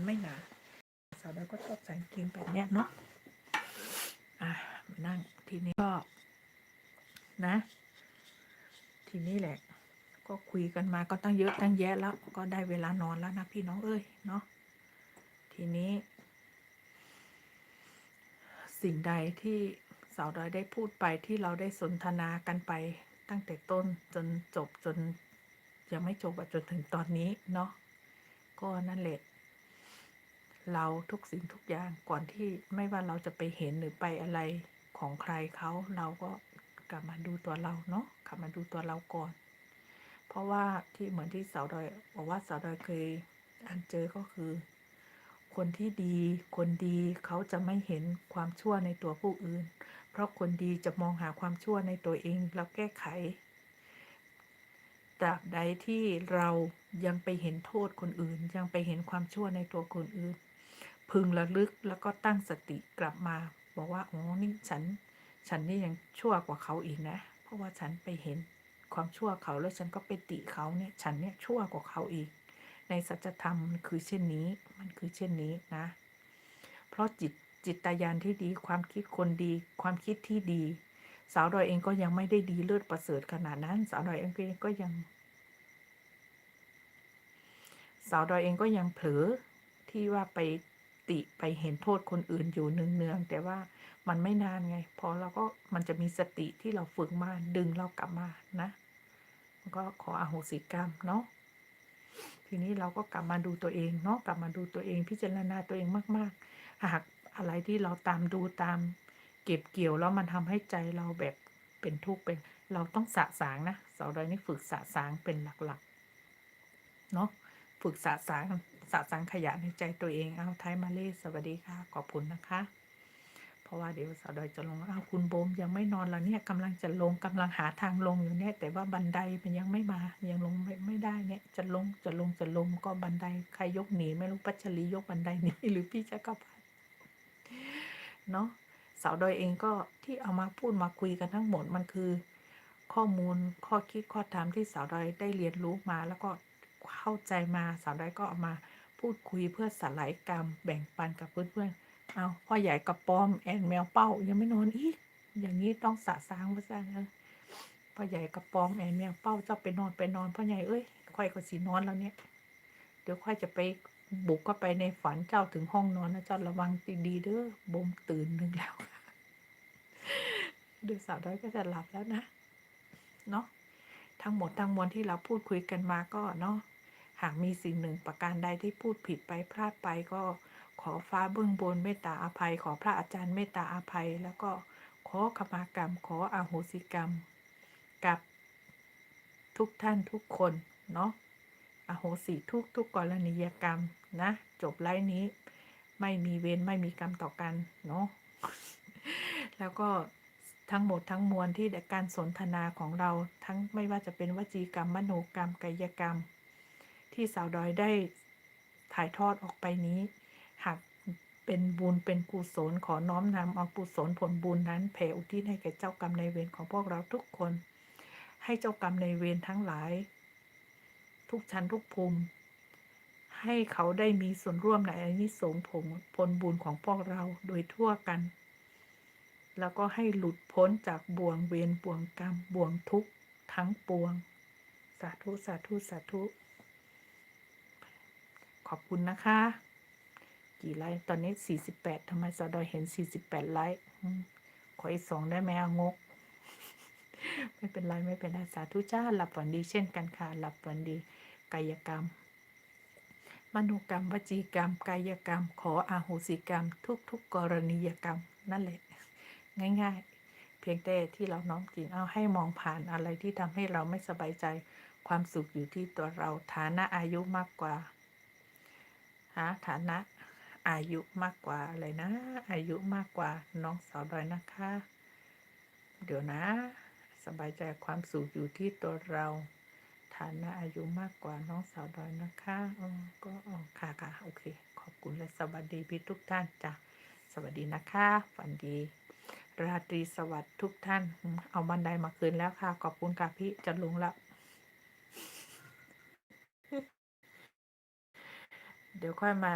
มันไม่หนาสาวดอยก็ชอบใส่กางเกงแบบเนี้ยเนาะอะมานั่งทีนี้ก็นะ ทีนี้แหละ ก็คุยกันมาก็ตั้งเยอะตั้งแยะแล้ว ก็ได้เวลานอนแล้วนะพี่น้องเอ้ยเนาะทีนี้ สิ่งใดที่สาวดอยได้พูดไปที่เราได้สนทนากันไปตั้งแต่ต้นจนจบจนยังไม่จบจนถึงตอนนี้เนาะก็นั่นแหละ เราทุกสิ่งทุกอย่างก่อนที่ไม่ว่าเราจะไปเห็นหรือไปอะไรของใครเขาเราก็กลับมาดูตัวเราเนาะกลับมาดูตัวเราก่อน เพราะว่าที่เหมือนที่สาวดอยบอกว่าสาวดอยเคยอ่านเจอก็คือ คนที่ดี คนดีเขาจะไม่เห็นความชั่วในตัวผู้อื่น เพราะคนดีจะมองหาความชั่วในตัวเองแล้วแก้ไขตราบใดที่เรายังไปเห็นโทษคนอื่น ยังไปเห็นความชั่วในตัวคนอื่น พึงระลึกแล้วก็ตั้งสติกลับมา บอกว่าโอ๋อนี่ฉัน ฉันนี่ยังชั่วกว่าเขาอีกนะ เพราะว่าฉันไปเห็นความชั่วเขาแล้วฉันก็ไปติเขาเนี่ยฉันเนี่ยชั่วกว่าเขาอีก ในสัจธรรมมันคือเช่นนี้ มันคือเช่นนี้นะ เพราะจิตจิตญาณที่ดีความคิดคนดี ความคิดที่ดี สาวดอยเองก็ยังไม่ได้ดีเลิศประเสริฐขนาดนั้น สาวดอยเองก็ยัง สาวดอยเองก็ยังเผลอที่ว่าไป ติไปเห็นโทษคนอื่นอยู่เนืองๆแต่ว่ามันไม่นานไง พอเราก็มันจะมีสติที่เราฝึกมาดึงเรากลับมานะ ก็ขออโหสิกรรมเนาะทีนี้เราก็กลับมาดูตัวเองเนาะกลับมาดูตัวเองพิจารณาตัวเองมาก ๆ หากอะไรที่เราตามดูตาม เก็บเกี่ยวแล้วมันทำให้ใจเราแบบเป็นทุกข์เป็น เราต้องสะสางนะสาวดอยนี่ฝึกสะสางเป็นหลักๆเนาะฝึกสะสาง สะสางขยะในใจตัวเอง เอาไทยมาเลสวัสดีค่ะ ขอบคุณนะคะ เพราะว่าเดี๋ยวสาวดอยจะลงเอาคุณโบมยังไม่นอนแล้วเนี่ยกำลังจะลงกำลังหาทางลงอยู่เนี่ย แต่ว่าบันไดมันยังไม่มา ยังลงไม่ไม่ได้เนี่ย จะลงจะลงจะลงก็บันไดใครยกหนีไม่รู้ปัจจรียกบันไดหนีหรือพี่จะกลับบ้านเนาะสาวดอยเองก็ที่เอามาพูดมาคุยกันทั้งหมดมันคือ ข้อมูลข้อคิดข้อธรรมที่สาวดอยได้เรียนรู้มาแล้วก็เข้าใจมาสาวดอยก็เอามา พูดคุยเพื่อสลายกรรม แบ่งปันกับเพื่อนๆ เอาพ่อใหญ่กับปอมแอนแมวเป้า ยังไม่นอนอีก อย่างนี้ต้องสะสางว่าซะนะพ่อใหญ่กับปอมแอนแมวเป้าเจ้าไปนอนไปนอนพ่อใหญ่เอ้ยค่อยก็สีนอนแล้วเนี่ย เดี๋ยวค่อยจะไปบุกเข้าไปในฝันเจ้าถึงห้องนอนนะเจ้าระวังดีๆเด้อบ่มตื่นหนึ่งแล้วเดูสาวด้อยก็จะหลับแล้วนะ เนาะทั้งหมดทั้งมวลที่เราพูดคุยกันมาก็เนาะ หากมีสิ่งหนึ่งประการใดที่พูดผิดไปพลาดไปก็ขอฟ้าเบื้องบนเมตตาอภัย ขอพระอาจารย์เมตตาอภัย แล้วก็ขอขมากรรม ขออโหสิกรรม กับทุกท่านทุกคนเนาะอโหสิทุกทุกกรณียกรรมนะ จบไลฟ์นี้ ไม่มีเวรไม่มีกรรมต่อกันเนาะแล้วก็ทั้งหมดทั้งมวลที่การสนทนาของเราทั้งไม่ว่าจะเป็นวจีกรรม มโนกรรมกายกรรม ที่สาวดอยได้ถ่ายทอดออกไปนี้ หากเป็นบุญเป็นกุศลขอน้อมนำเอากุศลผลบุญนั้นแผ่อุทิศให้แก่เจ้ากรรมในเวรของพวกเราทุกคน ให้เจ้ากรรมในเวรทั้งหลาย ทุกชั้นทุกภูมิ ให้เขาได้มีส่วนร่วมในอนิสงส์ผลผลบุญของพวกเราโดยทั่วกัน แล้วก็ให้หลุดพ้นจากบ่วงเวรบ่วงกรรมบ่วงทุกข์ทั้งปวง สาธุสาธุสาธุ ขอบคุณนะคะ กี่ไลค์ตอนนี้48ทำไมสอดอยเห็น48ไลค์ขออีกสองได้ไหมงก ไม่เป็นไรไม่เป็นไรสาธุจ้าหลับฝันดีเช่นกันค่ะ หลับฝันดีกายกรรมมโนกรรมวจีกรรม กายกรรม ขออาโหสิกรรม ทุกๆกกรณียกรรม นั่นแหละ ง่าย ๆ เพียงแต่ที่เราน้อมจริงเอาให้มองผ่านอะไรที่ทำให้เราไม่สบายใจ ความสุขอยู่ที่ตัวเราฐานะอายุมากกว่า หาฐานะ อายุมากกว่าอะไรนะ อายุมากกว่าน้องสาวดอยนะคะ เดี๋ยวนะ สบายใจความสุขอยู่ที่ตัวเรา ฐานะอายุมากกว่าน้องสาวดอยนะคะอืมก็อ๋อค่ะค่ะโอเค ขอบคุณและสวัสดีพี่ทุกท่านจ้ะสวัสดีนะคะฝันดีราตรีสวัสดิ์ทุกท่าน เอาบันไดมาคืนแล้วค่ะ ขอบคุณค่ะพี่จะลงล้ว เดี๋ยวค่อยมา